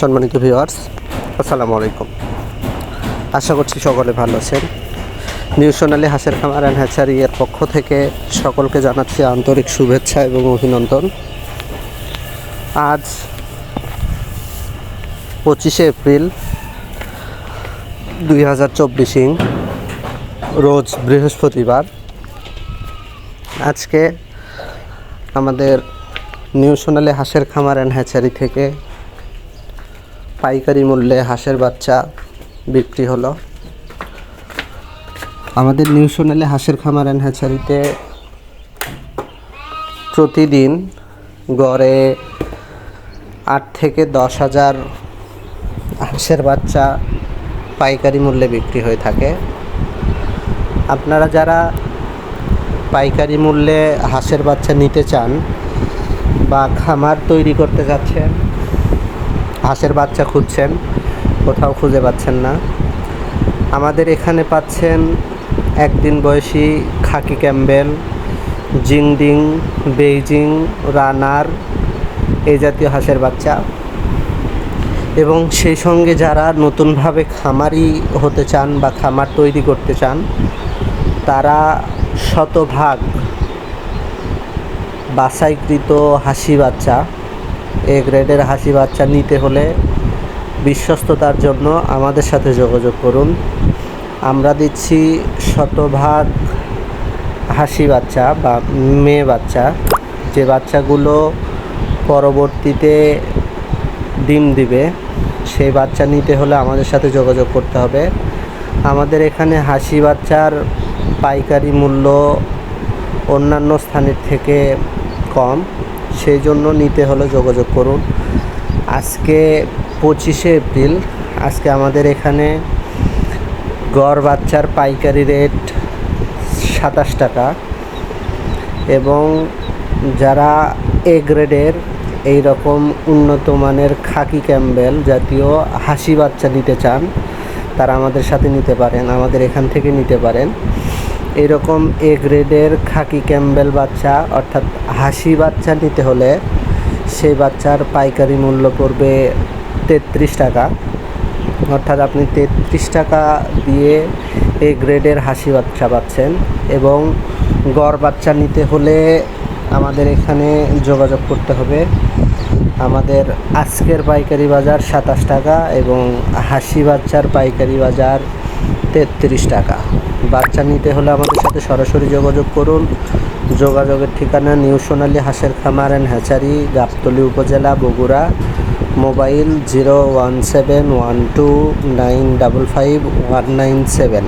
সম্মানিত ভিউয়ার্স আসসালামু আলাইকুম। আশা করছি সকলে ভালো আছেন। নিউ সোনালী হাঁসের খামার অ্যান্ড হ্যাচারি এর পক্ষ থেকে সকলকে জানাচ্ছি আন্তরিক শুভেচ্ছা এবং অভিনন্দন। আজ পঁচিশে এপ্রিল দুই হাজার চব্বিশিং রোজ বৃহস্পতিবার। আজকে আমাদের নিউ সোনালী হাঁসের খামার অ্যান্ড হ্যাচারি থেকে পাইকারি মূল্যে হাঁসের বাচ্চা বিক্রি হলো। আমাদের নিউ সোনালী হাঁসের খামার অ্যান্ড হ্যাচারিতে প্রতিদিন গড়ে আট থেকে দশ হাজার হাঁসের বাচ্চা পাইকারি মূল্যে বিক্রি হয়ে থাকে। আপনারা যারা পাইকারি মূল্যে হাঁসের বাচ্চা নিতে চান বা খামার তৈরি করতে যাচ্ছেন হাঁসের বাচ্চা খুঁজছেন, কোথাও খুঁজে পাচ্ছেন না। আমাদের এখানে পাচ্ছেন একদিন বয়সী খাকি ক্যাম্বেল, জিংডিং, বেইজিং, রানার, এই জাতীয় হাঁসের বাচ্চা। এবং সেই সঙ্গে যারা নতুনভাবে খামারি হতে চান বা খামার তৈরি করতে চান, তারা শতভাগ বাছাইকৃত হাসি বাচ্চা। এ গ্রেডের হাসি বাচ্চা নিতে হলে বিশ্বস্ততার জন্য আমাদের সাথে যোগাযোগ করুন। আমরা দিচ্ছি শতভাগ হাসি বাচ্চা বা মেয়ে বাচ্চা। যে বাচ্চাগুলো পরবর্তীতে ডিম দিবে, সেই বাচ্চা নিতে হলে আমাদের সাথে যোগাযোগ করতে হবে। আমাদের এখানে হাসি বাচ্চার পাইকারি মূল্য অন্যান্য স্থানের থেকে কম। সেই জন্য নিতে হলে যোগাযোগ করুন। আজকে পঁচিশে এপ্রিল, আজকে আমাদের এখানে গড় বাচ্চার পাইকারি রেট সাতাশ টাকা এবং যারা এ গ্রেডের এই রকম উন্নত মানের খাকি ক্যাম্বেল জাতীয় হাসি বাচ্চা নিতে চান, তারা আমাদের সাথে নিতে পারেন, আমাদের এখান থেকে নিতে পারেন। এরকম এ গ্রেডের খাকি ক্যাম্বেল বাচ্চা, অর্থাৎ হাসি বাচ্চা নিতে হলে সেই বাচ্চার পাইকারি মূল্য পড়বে তেত্রিশ টাকা। অর্থাৎ আপনি তেত্রিশ টাকা দিয়ে এ গ্রেডের হাসি বাচ্চা পাচ্ছেন এবং গড় বাচ্চা নিতে হলে আমাদের এখানে যোগাযোগ করতে হবে। আমাদের আজকের পাইকারি বাজার সাতাশ টাকা এবং হাসি বাচ্চার পাইকারি বাজার তেত্রিশ টাকা। বাচ্চা নিতে হলে আমাদের সাথে সরাসরি যোগাযোগ করুন। যোগাযোগের ঠিকানা নিউ সোনালী হাঁসের খামার অ্যান্ড হ্যাচারি, গাবতলি উপজেলা, Bogura. Mobile zero one seven one two nine double five one nine seven.